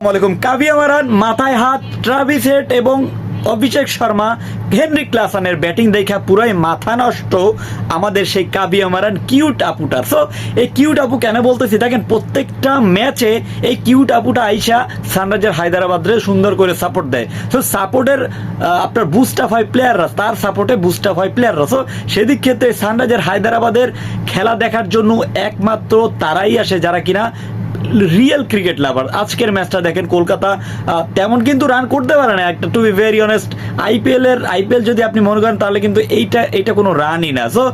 আসসালামাইকুম কাবিয়া মারান, মাথায় হাত, ট্রাভিস হেড এবং অভিষেক শর্মা, হেনরি ক্লাসানের ব্যাটিং দেখা পুরাই মাথা নষ্ট আমাদের সেই কাবিয়া মারান কিউট আপুটা সো এই কিউট আপু কেন বলতেছি? দেখেন, প্রত্যেকটা ম্যাচে এই কিউট আপুটা আইসা সানরাইজার হায়দ্রাবাদরে সুন্দর করে সাপোর্ট দেয়। সো সাপোর্টের আপনার বুস্টাফ হয় প্লেয়াররা তার সাপোর্টে বুস্টাফ হয় প্লেয়াররা সো সেদিক ক্ষেত্রে সানরাইজার হায়দ্রাবাদের খেলা দেখার জন্য একমাত্র তারাই আসে যারা কিনা রিয়েল ক্রিকেট লাভার আজকের ম্যাচটা দেখেন কলকাতা তেমন কিন্তু রান করতে পারে না। একটা to be very honest IPL এর আইপিএল যদি আপনি মনে করেন, তাহলে কিন্তু এইটা এইটা কোনো রানই না। সো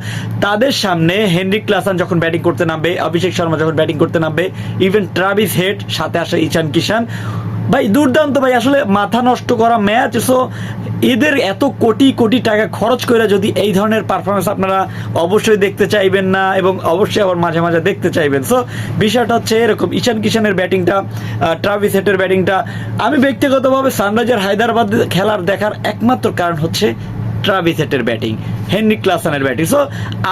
তাদের সামনে হেনরি ক্লাসান যখন ব্যাটিং করতে নামবে, অভিষেক শর্মা যখন ব্যাটিং করতে নামবে ইভেন ট্রাভিস হেড সাথে আসে ইশান কিষান ভাই, দুর্দান্ত ভাই, আসলে মাথা নষ্ট করা ম্যাচ সো এদের এত কোটি কোটি টাকা খরচ করে যদি এই ধরনের পারফরমেন্স আপনারা অবশ্যই দেখতে চাইবেন না এবং অবশ্যই আবার মাঝে মাঝে দেখতে চাইবেন। সো বিষয়টা হচ্ছে এরকম, ঈশান কিষানের ব্যাটিংটা ট্রাভিস হেটের ব্যাটিংটা। আমি ব্যক্তিগতভাবে সানরাইজার হায়দ্রাবাদ খেলার দেখার একমাত্র কারণ হচ্ছে ট্রাভিস হেটের ব্যাটিং হেনরি ক্লাসানের ব্যাটিং। সো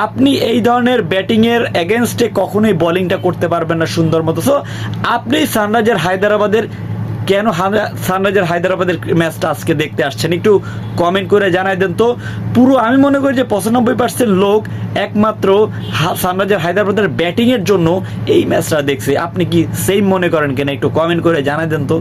আপনি এই ধরনের ব্যাটিংয়ের এগেনস্টে কখনোই বোলিংটা করতে পারবেন না সুন্দর মতো। সো আপনি সানরাইজার হায়দ্রাবাদের কেন সানরাইজার হায়দ্রাবাদের ম্যাচটা আজকে দেখতে আসছেন? একটু কমেন্ট করে জানাই দেন তো। পুরো আমি মনে করি যে পঁচানব্বই পার্সেন্ট লোক একমাত্র সানরাইজার হায়দ্রাবাদের ব্যাটিংয়ের জন্য এই ম্যাচটা দেখছে। আপনি কি সেম মনে করেন কেন একটু কমেন্ট করে জানাই দেন তো।